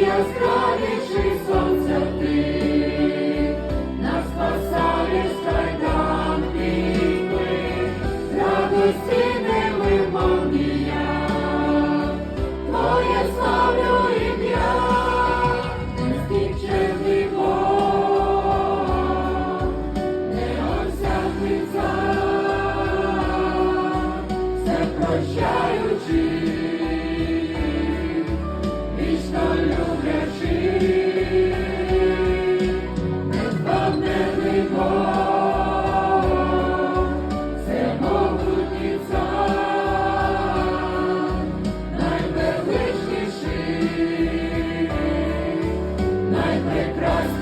яскравіший сонця ти, нас спасаєш кайдан пітьми, радості немимовнія, твоє славлю ім'я, нескінчений Бог, все прощає. найпрекрасніший we